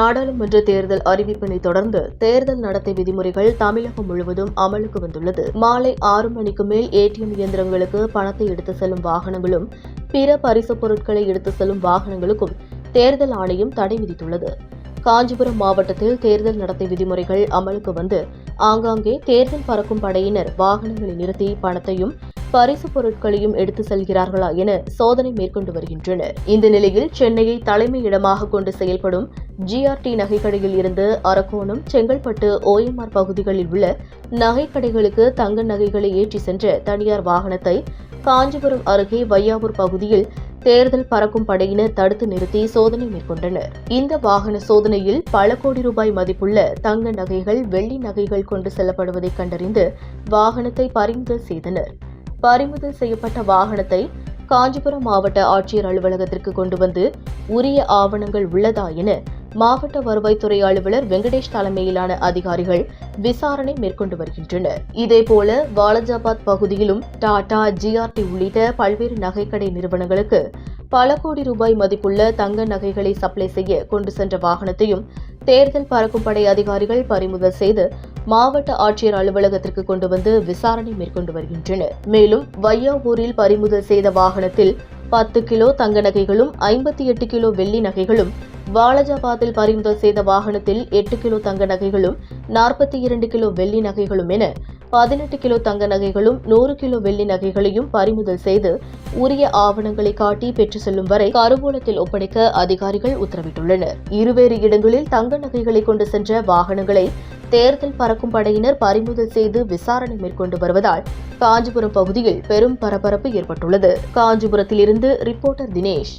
நாடாளுமன்ற தேர்தல் அறிவிப்பினை தொடர்ந்து தேர்தல் நடத்தை விதிமுறைகள் தமிழகம் முழுவதும் அமலுக்கு வந்துள்ளது. மாலை ஆறு மணிக்கு மேல் ஏடிஎம் இயந்திரங்களுக்கு பணத்தை எடுத்து செல்லும் வாகனங்களும் பிற பரிசுப் பொருட்களை எடுத்து செல்லும் வாகனங்களுக்கும் தேர்தல் ஆணையம் தடை விதித்துள்ளது. காஞ்சிபுரம் மாவட்டத்தில் தேர்தல் நடத்தை விதிமுறைகள் அமலுக்கு வந்து ஆங்காங்கே தேர்தல் பறக்கும் படையினர் வாகனங்களை நிறுத்தி பணத்தையும் பரிசு பொருட்களையும் எடுத்து செல்கிறார்களா என சோதனை மேற்கொண்டு வருகின்றனர். இந்த நிலையில் சென்னையை தலைமையிடமாக கொண்டு செயல்படும் ஜிஆர்டி நகைக்கடையில் இருந்து அரக்கோணம் செங்கல்பட்டு ஓஎம்ஆர் பகுதிகளில் உள்ள நகைக்கடைகளுக்கு தங்க நகைகளை ஏற்றி சென்ற தனியார் வாகனத்தை காஞ்சிபுரம் அருகே வையாவூர் பகுதியில் தேர்தல் பறக்கும் படையினர் தடுத்து நிறுத்தி சோதனை மேற்கொண்டனர். இந்த வாகன சோதனையில் பல கோடி ரூபாய் மதிப்புள்ள தங்க நகைகள் வெள்ளி நகைகள் கொண்டு செல்லப்படுவதை கண்டறிந்து வாகனத்தை பறிமுதல் செய்தனர். பறிமுதல் செய்யப்பட்ட வாகனத்தை காஞ்சிபுரம் மாவட்ட ஆட்சியர் அலுவலகத்திற்கு கொண்டு வந்து உரிய ஆவணங்கள் உள்ளதா என மாவட்ட வருவாய்த்துறை அலுவலர் வெங்கடேஷ் தலைமையிலான அதிகாரிகள் விசாரணை மேற்கொண்டு வருகின்றனர். இதேபோல வாலஜாபாத் பகுதியிலும் டாடா ஜிஆர்டி உள்ளிட்ட பல்வேறு நகைக்கடை நிறுவனங்களுக்கு பல கோடி ரூபாய் மதிப்புள்ள தங்க நகைகளை சப்ளை செய்ய கொண்டு சென்ற வாகனத்தையும் தேர்தல் பறக்கும் படை அதிகாரிகள் பறிமுதல் செய்து மாவட்ட ஆட்சியர் அலுவலகத்திற்கு கொண்டு வந்து விசாரணை மேற்கொண்டு வருகின்றனர். மேலும் வையாவூரில் பறிமுதல் செய்த வாகனத்தில் பத்து கிலோ தங்க நகைகளும் ஐம்பத்தி எட்டு கிலோ வெள்ளி நகைகளும் வாலஜாபாத்தில் பறிமுதல் செய்த வாகனத்தில் எட்டு கிலோ தங்க நகைகளும் நாற்பத்தி இரண்டு கிலோ வெள்ளி நகைகளும் என பதினெட்டு கிலோ தங்க நகைகளும் நூறு கிலோ வெள்ளி நகைகளையும் பறிமுதல் செய்து உரிய ஆவணங்களை காட்டி பெற்று செல்லும் வரை கருவூலத்தில் ஒப்படைக்க அதிகாரிகள் உத்தரவிட்டுள்ளனர். இருவேறு இடங்களில் தங்க நகைகளை கொண்டு சென்ற வாகனங்களை தேர்தல் பறக்கும் படையினர் பறிமுதல் செய்து விசாரணை மேற்கொண்டு வருவதால் காஞ்சிபுரம் பகுதியில் பெரும் பரபரப்பு ஏற்பட்டுள்ளது. காஞ்சிபுரத்திலிருந்து ரிப்போர்ட்டர் தினேஷ்.